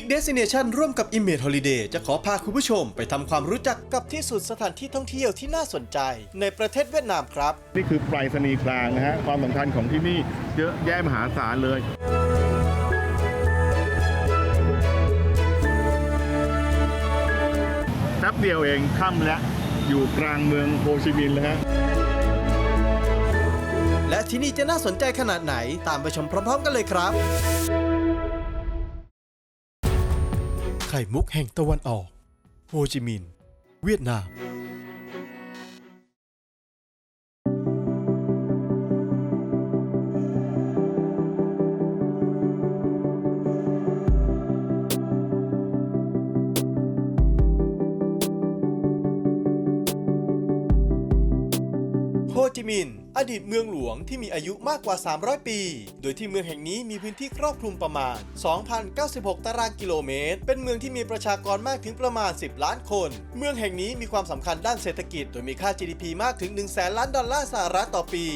Big Destination ร่วมกับ Image Holiday จะขอพาคุณผู้ชมไปทำความรู้จักกับที่สุดสถานที่ท่องเที่ยวที่น่าสนใจ ในประเทศเวียดนามครับ นี่คือไปรษณีย์กลางนะฮะความสำคัญของที่นี่เยอะแยะมหาศาลเลย แป๊บเดียวเองค่ำแล้วอยู่กลางเมืองโฮชิมินห์แล้วฮะ และที่นี่จะน่าสนใจขนาดไหนตามไปชมพร้อม ๆ กันเลยครับ ไข่มุกแห่งตะวันออก โฮจิมินห์เวียดนามโฮจิมินห์ อดีตเมืองหลวงที่มีอายุมากกว่า 300 ปี โดยที่เมืองแห่งนี้มีพื้นที่ครอบคลุมประมาณ 2,096 ตารางกิโลเมตร เป็นเมืองที่มีประชากรมากถึงประมาณ 10 ล้านคน เมืองแห่งนี้มีความสำคัญด้านเศรษฐกิจ โดยมีค่า GDP มากถึง 1 0 0 0 0แสนล้านดอลลาร์สหรัฐต่อปี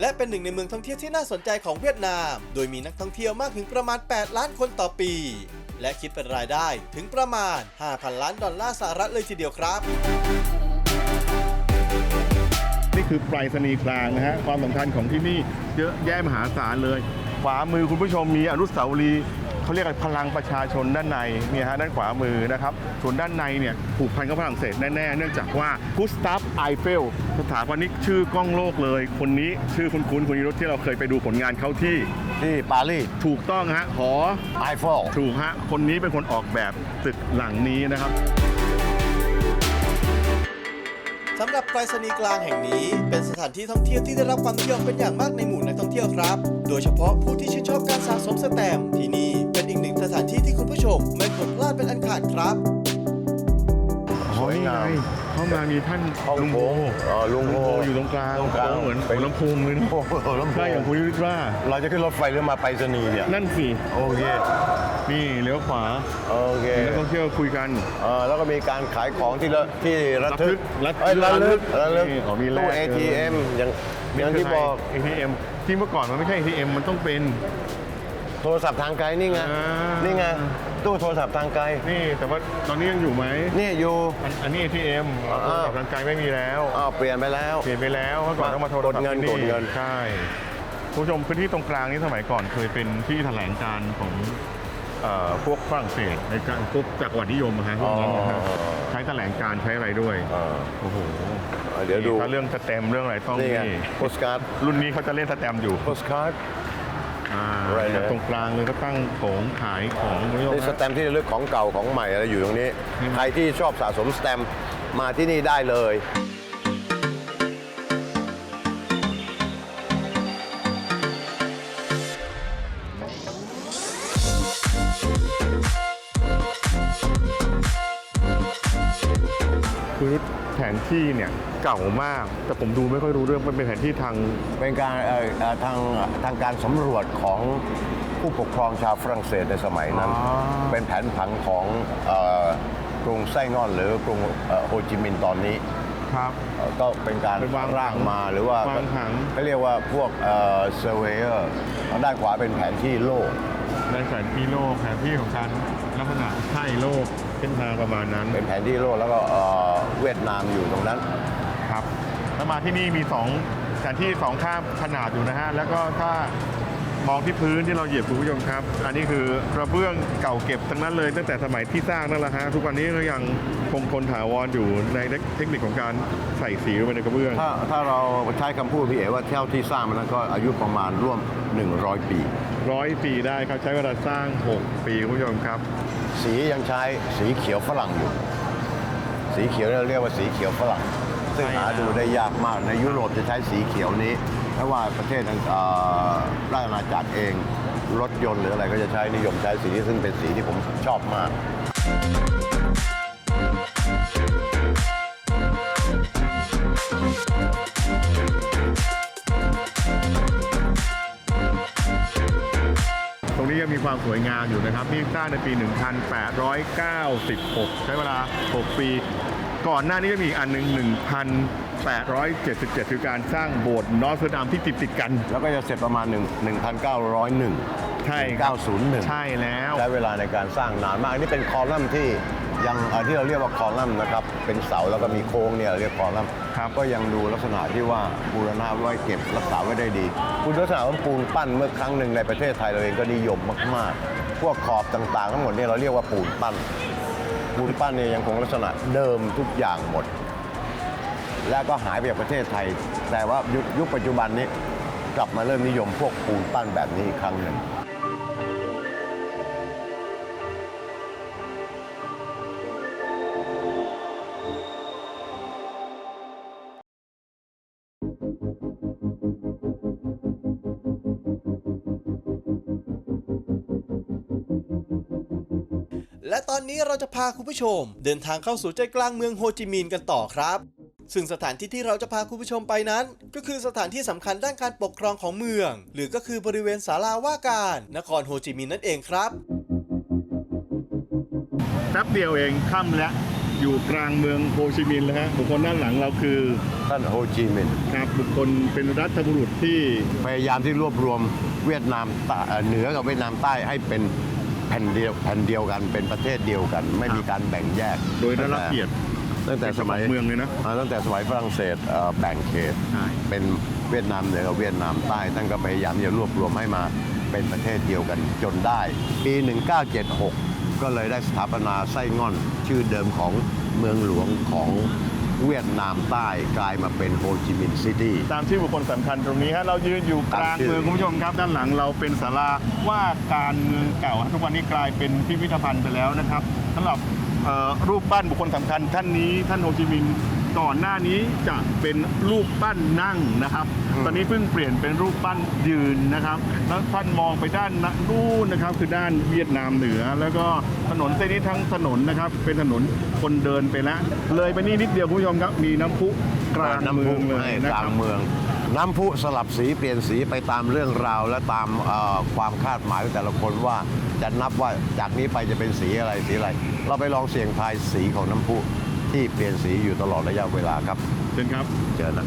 และเป็นหนึ่งในเมืองท่องเที่ยวที่น่าสนใจของเวียดนาม โดยมีนักท่องเที่ยวมากถึงประมาณ 8 ล้านคนต่อปี และคิดเป็นรายได้ถึงประมาณ 5,000 ล้านดอลลาร์สหรัฐเลยทีเดียวครับ คือไปรษณีย์กลางนะฮะความสำคัญของที่นี่เยอะแยะมหาศาลเลย ขวามือคุณผู้ชมมีอนุสาวรีย์เขาเรียกกันพลังประชาชนด้านในเนี่ยฮะด้านขวามือนะครับส่วนด้านในเนี่ยผูกพันกับฝรั่งเศสแน่ๆ เนื่องจากว่ากุสตัฟไอเฟลสถาปนิกชื่อกล้องโลกเลย คนนี้ชื่อคุ้นๆคนนี้รถที่เราเคยไปดูผลงานเขาที่ ที่ปารีสถูกต้องฮะหอไอฟอลถูกฮะคนนี้เป็นคนออกแบบตึกหลังนี้นะครับ สำหรับไปรษณีย์กลางแห่งนี้ เป็นสถานที่ท่องเที่ยวที่ได้รับความนิยมเป็นอย่างมากในหมู่นักท่องเที่ยวครับ โดยเฉพาะผู้ที่ชื่นชอบการสะสมสแตมป์ที่นี่เป็นอีกหนึ่งสถานที่ที่คุณผู้ชมไม่ควรพลาดเป็นอันขาดครับ สวยงามนี่ไเข้ามามีท่านฮ่องลุงกโฮงเอ่อลุงโฮอยู่ตรงกลางตรงกลางโค้เหมือนเป็นหัวลำโพงเลยนะโอ้โหลำโพใช่อย่างงคุณวิทย์ว่า เราจะขึ้นรถไฟหรือมาไปรษณีย์เนี่ย นั่นสิ โอเค นี่เลี้ยวขวาโอเคมีนักท่องเที่ยวคุยกันเอ่อแล้วก็มีการขายของที่ระที่ระทึกระทึกเอ้ยระลึกระระลึลึกกนี่อ๋อมีแลกตู้ ATM อย่างอย่างที่บอกเ ATM ที่เมื่อก่อนมันไม่ใช่ ATM มันต้องเป็น โทรศัพท์ทางไกลนี่ไง อ่านี่ นี่ไง ตู้โทรศัพท์ทางไกล นี่แต่ว่าตอนนี้ยังอยู่ไหมนี่อยู่ อันอันนี้ ATM อ่าโทรศัพท์ทางไกลไม่มีแล้ว อ้าวเปลี่ยนไปแล้ว เปลี่ยนไปแล้วเมื่อก่อนต้องมาโทรศัพท์กดเงินที่กดเงิน ใช่คุณผู้ชมพื้นที่ตรงกลางนี้สมัยก่อนเคยเป็นที่แถลงการณ์ของ เอ่อพวกฝรั่งเศสในการพวกจักรวรรดินิยมนะฮะพวกนั้นนะฮะใช้แถลงการณ์ใช้อะไรด้วยเออโอ้โหเออเดี๋ยวดูถ้าเรื่องสแตมป์เรื่องอะไรต้องนี่ไงนี่โพสการ์ดรุ่นนี้เขาจะเล่นสแตมป์อยู่โพสการ์ด อ่าอะไรนะ ตรงกลางเลยก็ตั้งของขายของคุณผู้ชมนี่สฮะแตมป์ที่ระลึกของเก่าของใหม่อะไรอยู่ตรงนี้อืมใครที่ชอบสะสมสแตมป์มาที่นี่ได้เลย นที่เนี่ยเก่ามาก แต่ผมดูไม่ค่อยรู้เรื่องมันเป็นแผนที่ทาง เป็นการเอ่อเอ่อทางทางการสำรวจของผู้ปกครองชาวฝรั่งเศสในสมัยนั้น อ๋อ เป็นแผนผังของเอ่อกรุงไส้งอนหรือกรุงเอ่อโฮจิมินห์ตอนนี้ครับ เอ่อก็เป็นการเป็นวางร่างมาหรือว่าวางผัง เขาเรียกว่าพวกเซอร์เวเยอร์ด้านขวาเป็นแผนที่โลก ในแผนที่โลกแผนที่ของการลักษณะใช่โลก เส้นทางประมาณนั้นเป็นแผนที่โลกแล้วก็เอ่อเวียดนามอยู่ตรงนั้น ครับแล้วมาที่นี่มี2แผนที่สองข้ามขนาดอยู่นะฮะแล้วก็ถ้ามองที่พื้นที่เราเหยียบคุณผู้ชมครับ อันนี้คือกระเบื้องเก่าเก็บทั้งนั้นเลยตั้งแต่สมัยที่สร้างนั่นแหละฮะทุกวันนี้ก็ยังคงทนถาวรอยู่ในเทคนิคของการใส่สีลงไปในกระเบื้อง ถ้าถ้าเราใช้คำพูดพี่เอ๋ว่าเท่าที่สร้างมันก็อายุประมาณร่วม 100 ปี ร้อยปีได้ครับใช้เวลาสร้าง 6 ปีคุณผู้ชมครับ สียังใช้สีเขียวฝรั่งอยู่ สีเขียวเราเรียกว่าสีเขียวฝรั่ง ซึ่งหาดูได้ยากมากในยุโรปจะใช้สีเขียวนี้ไม่ว่าประเทศเราชอาณาจักรเองรถยนต์หรืออะไรก็จะใช้นิยมใช้สีนี้ซึ่งเป็นสีที่ผมชอบมาก นี้ยังมีความสวยงามอยู่นะครับนี่สร้างในปี 1896 ใช้เวลา 6 ปี ก่อนหน้านี้ก็มีอีกอันหนึ่ง1877 คือการสร้างโบสถ์นอสเตอร์ดัมที่ติดติดๆกัน แล้วก็จะเสร็จประมาณ1 1901 ใช่ครับ 901 ใช่แล้ว ใช้เวลาในการสร้างนานมาก อันนี้เป็นคอลัมน์ที่ ยังเอ่อที่เราเรียกว่าคอลัมน์นะครับ เป็นเสาแล้วก็มีโค้งเนี่ยเราเรียกคอลัมน์ครับก็ยังดูลักษณะที่ว่าบูรณะไว้เก็บรักษาไว้ได้ดี คุณลักษณะของปูนปั้นเมื่อครั้งหนึ่งในประเทศไทยเราเองก็นิยมมากๆ พวกขอบต่างๆ ทั้งหมดเนี่ยเราเรียกว่าปูนปั้น ปูนปั้นเนี่ยยังคงลักษณะเดิมทุกอย่างหมด แล้วก็หายไปจากประเทศไทย แต่ว่ายุคยุคปัจจุบันนี้กลับมาเริ่มนิยมพวกปูนปั้นแบบนี้อีกครั้งหนึ่ง และตอนนี้เราจะพาคุณผู้ชม เดินทางเข้าสู่ใจกลางเมืองโฮจิมินห์กันต่อครับ ซึ่งสถานที่ที่เราจะพาคุณผู้ชมไปนั้น ก็คือสถานที่สำคัญด้านการปกครองของเมือง หรือก็คือบริเวณศาลาว่าการ นครโฮจิมินห์นั่นเองครับแป๊บเดียวเองค่ำแล้วอยู่กลางเมืองโฮชิมินห์แล้วฮะบุคคลด้านหลังเราคือท่านโฮจิมินห์ครับบุคคลเป็นรัฐบุรุษที่พยายามที่รวบรวมเวียดนามใต้เอ่อเหนือกับเวียดนามใต้ให้เป็น แผ่นเดียวแผ่นเดียวกันเป็นประเทศเดียวกัน ไม่มีการแบ่งแยกโดยได้รับเกียรติตั้งแต่สมัยเป็นเมืองเลยนะาตั้งแต่สมัยฝรั่งเศสเอ่อแบ่งเขตใช่เป็นเวียดนามเหนือกับเวียดนามใต้ท่านก็พยายามที่จะรวบรวมให้มาเป็นประเทศเดียวกันจนได้ ปี 1976 ก็เลยได้สถาปนาไส้ง่อนชื่อเดิมของเมืองหลวงของ เวียดนามใต้กลายมาเป็นโฮจิมินห์ซิตี้ ตามชื่อบุคคลสำคัญตรงนี้ฮะเรายืนอยู่กลางตามชื่อเมืองคุณผู้ชมครับ ด้านหลังเราเป็นศาลาว่าการเมืองเก่าฮะทุกวันนี้กลายเป็นพิพิธภัณฑ์ไปแล้วนะครับสำหรับเอ่อรูปปั้นบุคคลสำคัญท่านนี้ท่านโฮจิมินห์ ก่อนหน้านี้จะเป็นรูปปั้นนั่งนะครับ ตอนนี้เพิ่งเปลี่ยนเป็นรูปปั้นยืนนะครับแล้วท่านมองไปด้านนู้นนะครับ คือด้านเวียดนามเหนือ แล้วก็ถนนเส้นนี้ทั้งถนนนะครับ เป็นถนนคนเดินไปแล้วเลยไปนี่นิดเดียวคุณผู้ชมครับ มีน้ำพุกลางเมืองเลยให้นะกคลารับงเมืองน้ำพุสลับสีเปลี่ยนสีไปตามเรื่องราว และตามเอ่อความคาดหมายของแต่ละคนว่าจะนับว่าจากนี้ไปจะเป็นสีอะไรสีอะไร เราไปลองเสี่ยงทายสีของน้ำพุ ที่เปลี่ยนสีอยู่ตลอดระยะเวลาครับเชิญครับเจอนะ